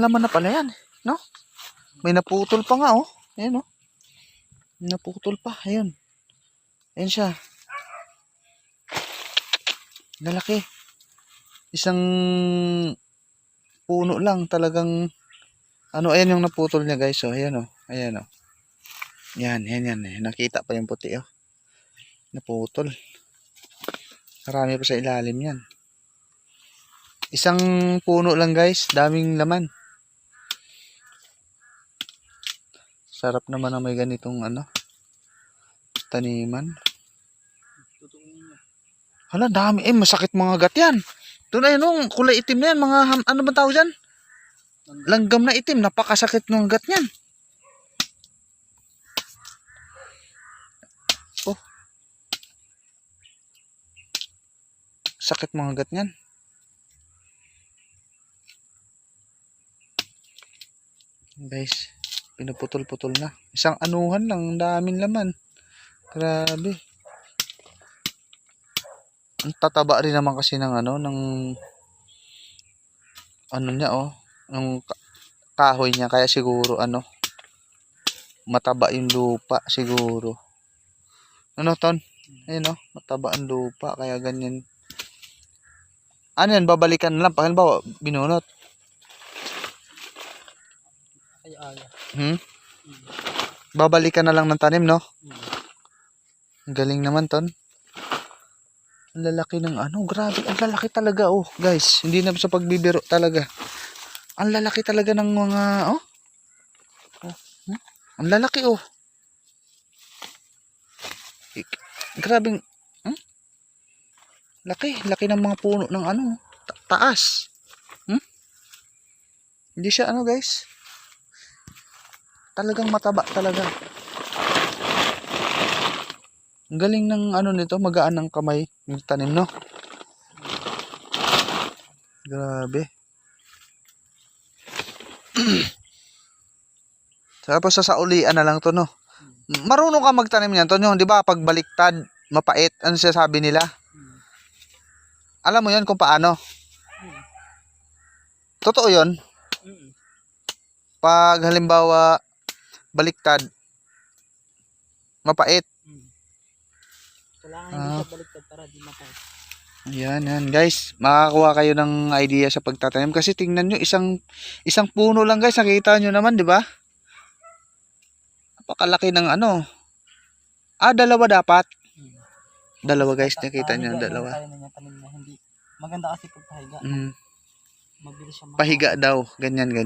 laman na pala yan. No? May naputol pa nga, oh. Ayan, oh. Naputol pa. Ayun. Ayan siya. Lalaki. Isang puno lang talagang ano, ayan yung naputol niya guys. Oh, ayan oh. Ayan oh. Yan, yan, yan. eh. Nakita pa yung puti oh. Naputol. Marami pa sa ilalim yan. Isang puno lang guys. Daming laman. Sarap naman na may ganitong ano. Taniman. Hala, dami. Eh, masakit mga gat yan. Doon na yun, oh, kulay itim na yan. Mga, ano ba tawag dyan? Langgam na itim. Napakasakit ng gat niyan. Oh. Sakit mga gat niyan. Guys, pinuputol-putol na. Isang anuhan lang, ang daming laman. Grabe. Ang tataba rin naman kasi ng ano, ng ano niya oh, ng ka- kahoy niya kaya siguro ano mataba yung lupa siguro. Ano ton? Ayun oh, mataba ang lupa kaya ganyan. Ano yan, babalikan lang. Halimbawa, binunot. Ay, ay. Hmm? Babalikan na lang ng tanim, no? Ang galing naman, Ton. Ang lalaki ng ano, grabe. Ang lalaki talaga, oh. Guys, hindi na sa pagbibiro talaga. Ang lalaki talaga ng mga, oh. oh. hmm? Ang lalaki, oh. Grabing, hmm? Laki, laki ng mga puno ng ano, ta- taas. Hmm? Hindi siya ano, guys. Talagang mataba talaga. Ang galing ng ano nito, magaan ng kamay yung tanim, no? Grabe. Tapos sa saulian na lang to, no? Marunong ka magtanim niyan, to, no? Di ba? Pag baliktad, mapait, ano siya sabi nila? Alam mo yon kung paano? Totoo yon Mm. Pag halimbawa, baliktad, mapait. Kailangan Ah. hindi siya baliktad para di matay. Yan, yan. Guys, makakuha kayo ng idea sa pagtatanim. Kasi tingnan nyo, isang, isang puno lang guys. Nakikita nyo naman, di ba? Napakalaki ng ano. Ah, dalawa dapat. Mm. Dalawa guys, nakita nyo, dalawa. Maganda kasi pag pahiga. Mm, Mabilis siya pahiga daw. Ganyan, ganyan.